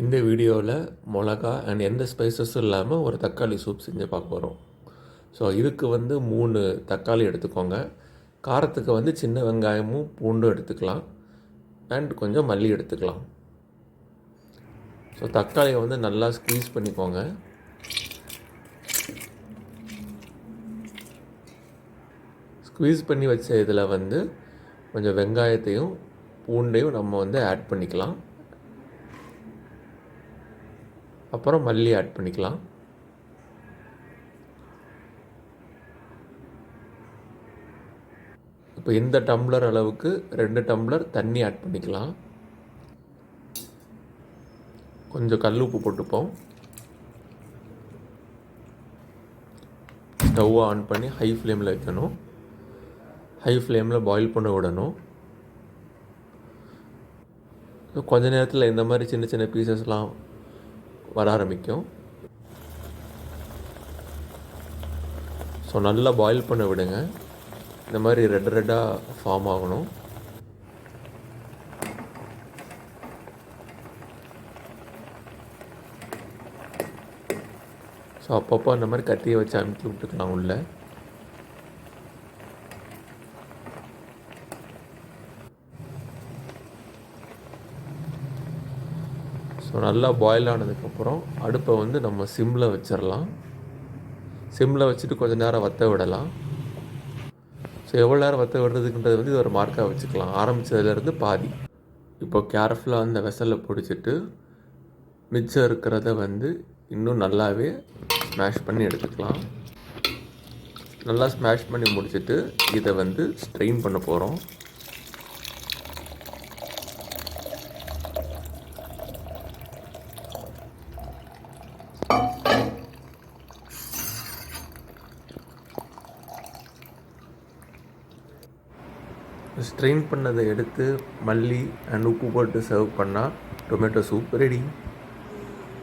இந்த வீடியோவில் மிளகா அண்ட் எந்த ஸ்பைசஸும் இல்லாமல் ஒரு தக்காளி சூப் செஞ்சு பார்க்க போகிறோம் ஸோ இதுக்கு வந்து மூணு தக்காளி எடுத்துக்கோங்க. காரத்துக்கு வந்து சின்ன வெங்காயமும் பூண்டும் எடுத்துக்கலாம். அண்ட் கொஞ்சம் மல்லி எடுத்துக்கலாம். ஸோ தக்காளியை வந்து நல்லா ஸ்க்வீஸ் பண்ணிக்கோங்க. ஸ்க்வீஸ் பண்ணி வச்ச இதில் வந்து கொஞ்சம் வெங்காயத்தையும் பூண்டையும் நம்ம வந்து ஆட் பண்ணிக்கலாம். அப்புறம் மல்லி ஆட் பண்ணிக்கலாம். இப்போ இந்த டம்ளர் அளவுக்கு ரெண்டு டம்ளர் தண்ணி ஆட் பண்ணிக்கலாம். கொஞ்சம் கல் உப்பு போட்டுப்போம். ஸ்டவ்வை ஆன் பண்ணி ஹை ஃப்ளேமில் வைக்கணும். ஹை ஃப்ளேமில் பாயில் பண்ண விடணும். கொஞ்ச நேரத்தில் இந்த மாதிரி சின்ன சின்ன பீசஸ்லாம் வர ஆரம்பிக்கும். ஸோ நல்லா பாயில் பண்ண விடுங்க. இந்த மாதிரி ரெட் ரெட்டாக ஃபார்ம் ஆகணும். ஸோ அப்பப்போ அந்த மாதிரி கத்தியை வச்சு அமுக்கி விட்டுக்கலாம் உள்ளே. ஸோ நல்லா பாயில் ஆனதுக்கப்புறம் அடுப்பை வந்து நம்ம சிம்மில் வச்சிடலாம் சிம்மில் வச்சுட்டு கொஞ்சம் நேரம் வற்ற விடலாம். ஸோ எவ்வளோ நேரம் வற்ற விடுறதுக்குன்றது வந்து இது ஒரு மார்க்காக வச்சுக்கலாம். ஆரம்பித்ததுலேருந்து பாதி. இப்போ கேர்ஃபுல்லாக அந்த வெசலில் பிடிச்சிட்டு மிச்சம் இருக்கிறத வந்து இன்னும் நல்லாவே ஸ்மாஷ் பண்ணி எடுத்துக்கலாம். நல்லா ஸ்மாஷ் பண்ணி முடிச்சுட்டு இதை வந்து ஸ்ட்ரெயின் பண்ண போகிறோம் ஸ்ட்ரெயின் பண்ணதை எடுத்து மல்லி அண்ட் உப்பு போட்டு சர்வ் பண்ணால் டொமேட்டோ சூப் ரெடி